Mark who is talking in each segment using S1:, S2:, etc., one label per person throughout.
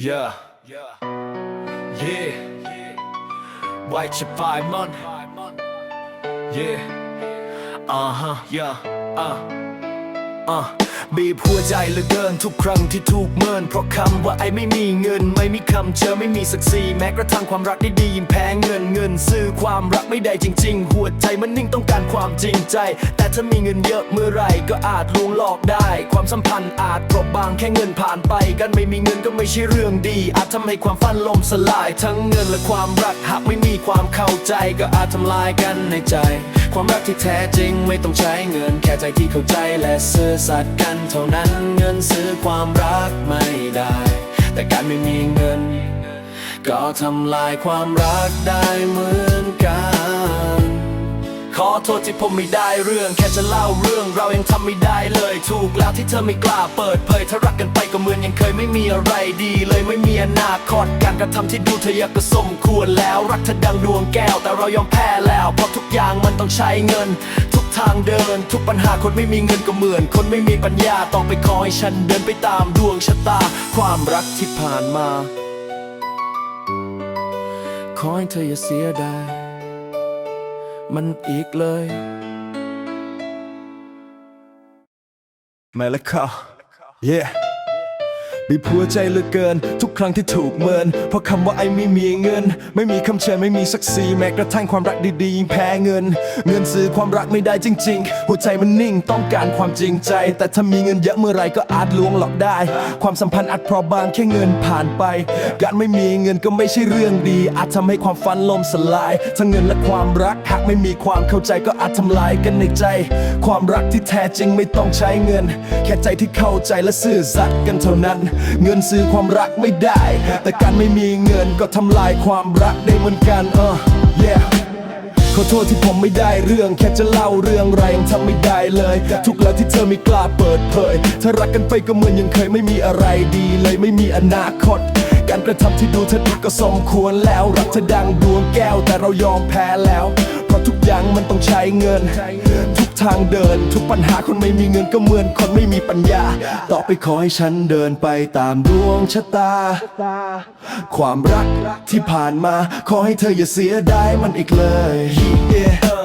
S1: Yeah. Yeah. White Chapai Mon. Yeah. Uh huh. Yeah. Uh. อะ บีบหัวใจเหลือเกินทุกครั้งที่ถูกเมิน เพราะคำว่าไอ้ไม่มีเงิน ไม่มีคำเจอไม่มีศักดิ์ศรีแม้กระทั่งความรักได้ดียิ่งแพงเงินเงิน ซื้อความรักไม่ได้จริง ๆ หัวใจมันนิ่งต้องการความจริงใจ แต่ถ้ามีเงินเยอะเมื่อไรก็อาจลวงหลอกได้ ความสัมพันธ์อาจเปราะบางแค่เงินผ่านไป กันไม่มีเงินก็ไม่ใช่เรื่องดี อาจทำให้ความฝันล่มสลาย ทั้งเงินและความรักหากไม่มีความเข้าใจก็อาจทำลายกันในใจ ความรักที่แท้จริงไม่ต้องใช้เงิน แค่ใจที่เข้าใจและซื่อสัตย์กันเท่านั้นเงินซื้อความรักไม่ได้ แต่การไม่มีเงิน ก็ทำลายความรักได้เหมือนกัน ขอโทษที่ผมไม่ได้เรื่อง แค่จะเล่าเรื่องเรายังทำไม่ได้เลย ถูกแล้วที่เธอไม่กล้าเปิดเผยถ้ารักกันไปก็เหมือนยังเคยไม่มีอะไรดีเลยไม่มีอนาคตการกระทำที่ดูเธออยากก็สมควรแล้ว รักเธอดังดวงแก้วแต่เรายอมแพ้แล้ว เพราะทุกอย่างมันต้องใช้เงิน ทุกทางเดิน ทุกปัญหาคนไม่มีเงินก็เหมือน คนไม่มีปัญญาต้องไปขอให้ฉันเดินไปตามดวงชะตา ความรักที่ผ่านมาขอให้เธออย่าเสียดาย มันอีกเลย
S2: มาแล้วค่ะ yeah บีบหัวใจเหลือเกิน ทุกครั้งที่ถูกเมิน เพราะคำว่าไอ้ไม่มีเงิน ไม่มีคำเชิญไม่มีศักดิ์ศรีแม้กระทั่งความรักดีๆยิ่งแพ้เงิน เงินซื้อความรักไม่ได้จริง ๆ หัวใจมันนิ่งต้องการความจริงใจ แต่ถ้ามีเงินเยอะเมื่อไรก็อาจลวงหลอกได้ ความสัมพันธ์อาจเพราะบางแค่เงินผ่านไป การไม่มีเงินก็ไม่ใช่เรื่องดี อาจทำให้ความฝันล่มสลายทั้งเงินและความรักหากไม่มีความเข้าใจก็อาจทำลายกันในใจ ความรักที่แท้จริงไม่ต้องใช้เงิน แค่ใจที่เข้าใจและซื่อสัตย์กันเท่านั้นเงินซื้อความรักไม่ได้ แต่การไม่มีเงินก็ทำลายความรักได้เหมือนกันเออ yeah ขอโทษที่ผมไม่ได้เรื่องแค่จะเล่าเรื่องไรยังทำไม่ได้เลย ทุกแล้วที่เธอไม่กล้าเปิดเผย ถ้ารักกันไปก็เหมือนยังเคยไม่มีอะไรดีเลยไม่มีอนาคตการกระทำที่ดูเธอดีก็สมควรแล้ว รักเธอดังดวงแก้วแต่เรายอมแพ้แล้ว เพราะทุกอย่างมันต้องใช้เงิน ทางเดิน ทุกปัญหาคนไม่มีเงินก็เหมือนคนไม่มีปัญญา ต่อไปขอให้ฉันเดินไปตามดวงชะตา ความรักที่ผ่านมา ขอให้เธออย่าเสียดายมันอีกเลย Yeah.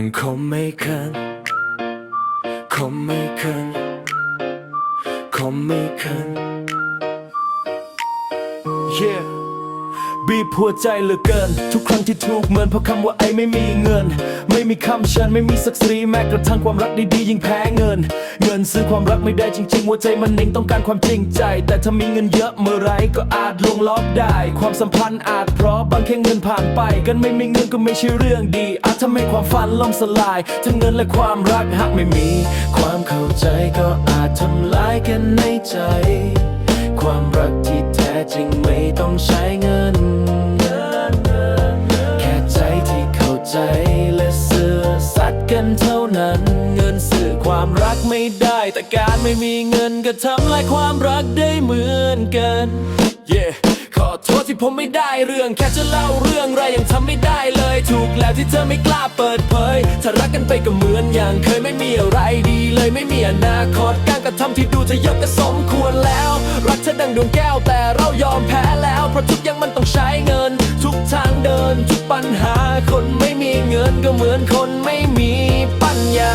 S1: Man kommer kan Kommer kan Kommer kan Yeah บีบหัวใจเหลือเกิน ทุกครั้งที่ถูกเหมือนเพราะคำว่าไอ้ไม่มีเงิน ไม่มีคำเชิญไม่มีศักดิ์ศรีแม้กระทั่งความรักดีๆยิ่งแพ้เงิน เงินซื้อความรักไม่ได้จริงๆหัวใจมันเองต้องการความจริงใจ แต่ถ้ามีเงินเยอะเมื่อไรก็อาจลวงล็อกได้ ความสัมพันธ์อาจเพราะบางแค่เงินผ่านไป กันไม่มีเงินก็ไม่ใช่เรื่องดี อาจทำให้ความฝันล่มสลายทั้งเงินและความรักหากไม่มี ความเข้าใจก็อาจทำลายกันในใจ ความรักที่แท้จริงไม่ต้องใช้เงิน แต่การไม่มีเงินก็ทำลายความรักได้เหมือนกัน Yeah ขอโทษที่ผมไม่ได้เรื่อง แค่จะเล่าเรื่องไรยังทำไม่ได้เลย ถูกแล้วที่เธอไม่กล้าเปิดเผยถ้ารักกันไปก็เหมือนอย่างเคยไม่มีอะไรดีเลยไม่มีอนาคตการกระทำที่ดูเธอเยอก็สมควรแล้ว รักเธอดังดวงแก้วแต่เรายอมแพ้แล้วเพราะทุกอย่างมันต้องใช้เงิน ทุกทางเดินทุกปัญหาคนไม่มีเงินก็เหมือนคนไม่มีปัญญา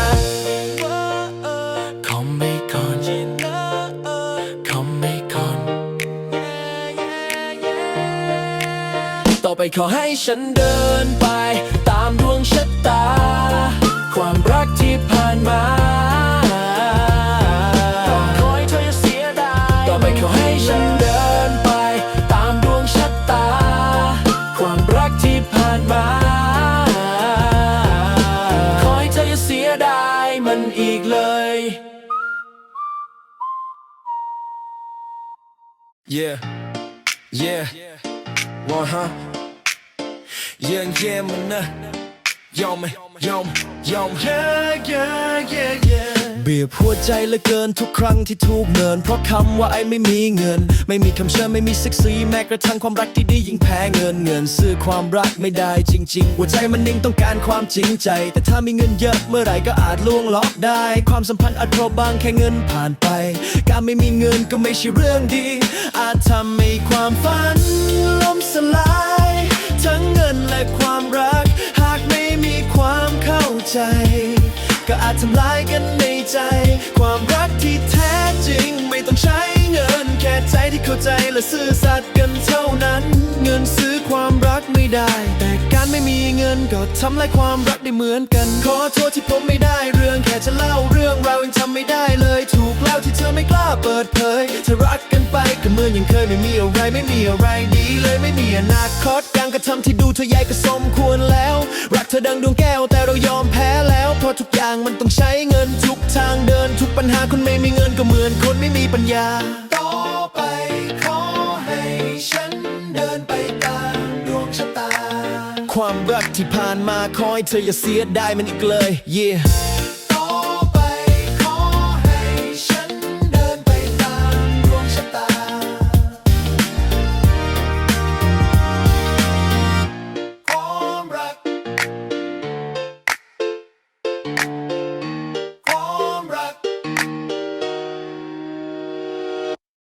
S1: ไปขอให้ฉันเดินไป ตามดวงชะตา ความรักที่ผ่านมาขอให้เธออย่เสียดายต่อไปขอให้ฉันเดินไปตามดวงชะตาความรักที่ผ่านมาขอให้เธอเสียดายมันอีกเลย Yeah Yeah One huh Yeah yeah มันนะยอมไหมยอมยอม yeah yeah yeah yeah บีบหัวใจเหลือเกินทุกครั้งที่ถูกเมิน เพราะคำว่าไอ้ไม่มีเงิน ไม่มีคำเชื่อไม่มีเซ็กซี่แม้กระทั่งความรักที่ดียิ่งแพ้เงินเงิน ซื้อความรักไม่ได้จริง ๆ หัวใจมันนิ่งต้องการความจริงใจ แต่ถ้ามีเงินเยอะเมื่อไหร่ก็อาจล่วงล็อกได้ ความสัมพันธ์อาจเพราะบางแค่เงินผ่านไป การไม่มีเงินก็ไม่ใช่เรื่องดี อาจทำให้ความฝัน ก็อาจทำลายกันในใจ ความรักที่แท้จริงไม่ต้องใช้เงิน แค่ใจที่เข้าใจและซื่อสัตย์กันเท่านั้น เงินซื้อความรักไม่ได้ แต่การไม่มีเงินก็ทำลายความรักได้เหมือนกัน ขอโทษที่ผมไม่ได้เรื่องแค่จะเล่าเรื่องเรายังทำไม่ได้เลย ถูกแล้วที่เธอไม่กล้าเปิดเผยเธอรักกันไปก็เหมือนยังเคยไม่มีอะไรไม่มีอะไรดีเลยไม่มีอนาคตการกระทำที่ดูเธอใหญ่ก็สมควรแล้ว รักเธอดังดวงแก้วแต่เรายอมแพ้าะทุกอย่างมันต้องใช้เงินทุกทางเดินทุกปัญหาคนไม่มีเงินก็เหมือนคนไม่มีปัญญา ต่อไปขอให้ฉันเดินไปตามดวงชะตา ความรักที่ผ่านมาขอให้เธออย่าเสียดายมันอีกเลย yeah